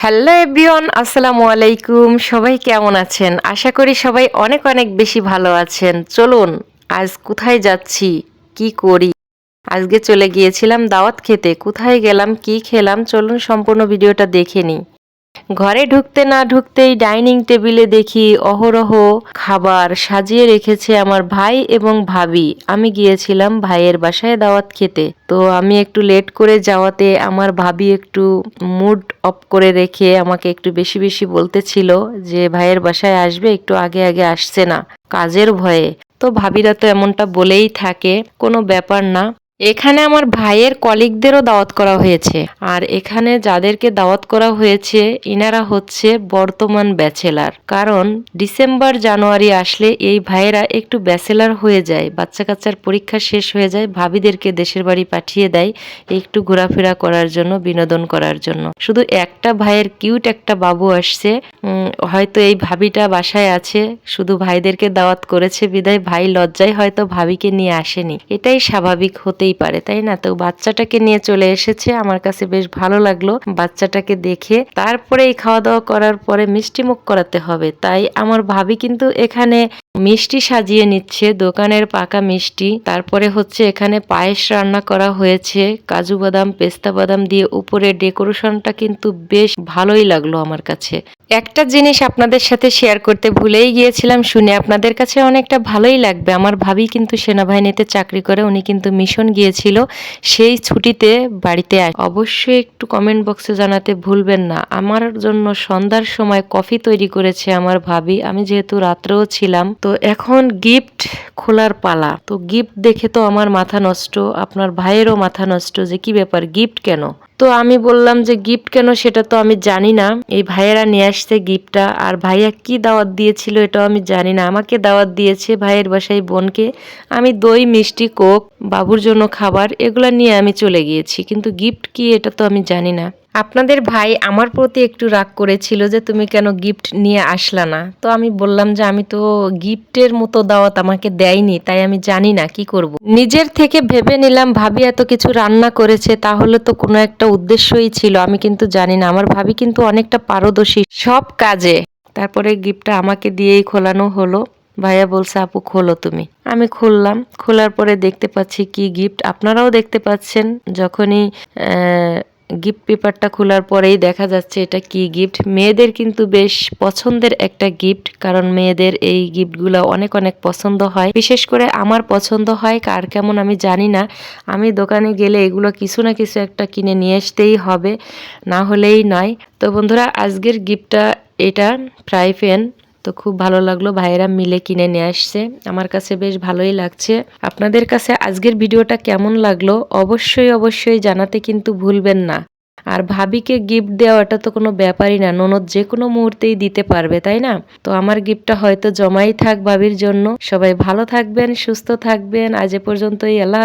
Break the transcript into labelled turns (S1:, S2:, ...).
S1: Hello everyone আসসালামু আলাইকুম। সবাই কেমন আছেন? আশা করি সবাই অনেক অনেক বেশি ভালো আছেন। চলুন, আজ কোথায় যাচ্ছি? কি করি? আজকে চলে গিয়েছিলাম দাওয়াত খেতে। কোথায় গেলাম? কি খেলাম? চলুন সম্পূর্ণ ভিডিওটা দেখে নিই। ঘরে ঢুকতে না ঢুকতেই ডাইনিং টেবিলে দেখি অহরহ খাবার সাজিয়ে রেখেছে আমার ভাই এবং ভাবি। আমি গিয়েছিলাম ভাইয়ের বাসায় দাওয়াত খেতে। তো আমি একটু লেট করে যাওয়াতে আমার ভাবি একটু মুড অফ করে রেখে আমাকে একটু বেশি বেশি বলতেছিল যে, ভাইয়ের বাসায় আসবে, একটু আগে আগে আসছে না। কাজের ভয়ে। তো ভাবিরা তো এমনটা বলেই থাকে, কোনো ব্যাপার না। এখানে আমার ভাইয়ের কলিগদেরও দাওয়াত করা হয়েছে। আর এখানে যাদেরকে দাওয়াত করা হয়েছে, ইনারা হচ্ছে বর্তমান ব্যাচেলার। কারণ ডিসেম্বর, জানুয়ারি আসলে এই ভাইয়েরা একটু ব্যাচেলার হয়ে যায় বাচ্চা কাচ্চার পরীক্ষা শেষ হয়ে যায়, ভাবিদেরকে দেশের বাড়ি পাঠিয়ে দেয় একটু ঘোরাফেরা করার জন্য, বিনোদন করার জন্য। শুধু একটা ভাইয়ের কিউট একটা বাবু আসছে হয়তো এই ভাবিটা বাসায় আছে, শুধু ভাইদেরকে দাওয়াত করেছে, বিদায় ভাই লজ্জায় হয়তো ভাবিকে নিয়ে আসেনি। এটাই স্বাভাবিক হতেই পারে, তাই না? তো বাচ্চাটাকে নিয়ে চলে এসেছে, আমার কাছে বেশ ভালো লাগল বাচ্চাটাকে দেখে। তারপরে এই খাওয়া দাওয়া করার পরে মিষ্টি মুখ করাতে হবে, তাই আমার ভাবি কিন্তু এখানে মিষ্টি সাজিয়ে নিচ্ছে, দোকানের পাকা মিষ্টি। তারপরে হচ্ছে এখানে পায়েস রান্না করা হয়েছে, কাজু বাদাম, পেস্তা বাদাম দিয়ে। উপরে ডেকোরেশনটা কিন্তু বেশ ভালোই লাগল আমার কাছে। একটা জিনিস আপনাদের সাথে শেয়ার করতে ভুলেই গিয়েছিলাম, শুনে আপনাদের কাছে অনেকটা ভালোই লাগবে। আমার ভাবি কিন্তু সেনাবাহিনীতে চাকরি করে, উনি কিন্তু মিশন গিয়েছিল। সেই ছুটিতে বাড়িতে অবশ্যই একটু কমেন্ট বক্সে জানাতে ভুলবেন না। আমার জন্য সন্ধ্যার সময় কফি তৈরি করেছে আমার ভাবি। আমি যেহেতু রাত্রেও ছিলাম তো এখন গিফট খোলার পালা। তো গিফট দেখে তো আমার মাথা নষ্ট, আপনার ভাইয়েরও মাথা নষ্ট যে কি ব্যাপার গিফট কেন? তো আমি বললাম যে গিফট কেন সেটা তো আমি জানি না। এই ভাইয়েরা নিয়ে আসছে গিফটটা আর ভাইয়া কি দাওয়াত দিয়েছিল এটাও আমি জানি না। আমাকে দাওয়াত দিয়েছে ভাইয়ের বাসায় বোনকে। আমি দই, মিষ্টি, কোক, বাবুর জন্য খাবার এগুলো নিয়ে আমি চলে গিয়েছি। কিন্তু গিফট কি এটা তো আমি জানি না। আপনাদের ভাই আমার প্রতি একটু রাগ করেছিল যে তুমি কেন গিফট নিয়ে আসলা না। তো আমি বললাম যে আমি তো গিফটের মতো দাওয়াত আমাকে দেয়নি, তাই আমি জানি না কি করব। নিজের থেকে ভেবে নিলাম, ভাবি এত কিছু রান্না করেছে, তাহলে তো কোনো একটা উদ্দেশ্যই ছিল, আমি কিন্তু জানি না। আমার ভাবি কিন্তু অনেকটা পারদর্শী। সব কাজে। তারপরে গিফটটা আমাকে দিয়েই খোলানো হলো। ভাইয়া বলছে, আপু, খোলো তুমি। আমি খুললাম। খোলার পরে দেখতে পাচ্ছি কি গিফট। আপনারাও দেখতে পাচ্ছেন যখনই গিফট পেপারটা খোলার পরেই দেখা যাচ্ছে এটা কি গিফট মেয়েদের কিন্তু বেশ পছন্দের একটা গিফট কারণ মেয়েদের এই গিফটগুলো অনেক অনেক পছন্দ হয়। বিশেষ করে আমার পছন্দ হয়, কার কেমন আমি জানি না। আমি দোকানে গেলে এগুলো কিছু না কিছু একটা কিনে নিয়ে আসতেই হবে, না হলেই নয়। তো বন্ধুরা, আজকের গিফটটা এটা ফ্রাই প্যান তো খুব ভালো লাগল ভাইয়েরা মিলে কিনে নিয়ে আসছে। আমার কাছে বেশ ভালোই লাগছে। আপনাদের কাছে আজকের ভিডিওটা কেমন লাগল অবশ্যই অবশ্যই জানাতে কিন্তু ভুলবেন না। আর ভাবিকে গিফট দেওয়াটা তো কোনো ব্যাপারই না, ননদ যে কোনো মুহূর্তেই দিতে পারবে, তাই না? তো আমার গিফটটা হয়তো জমাই থাক ভাবির জন্য। সবাই ভালো থাকবেন, সুস্থ থাকবেন। আজ এ পর্যন্তই, আল্লাহ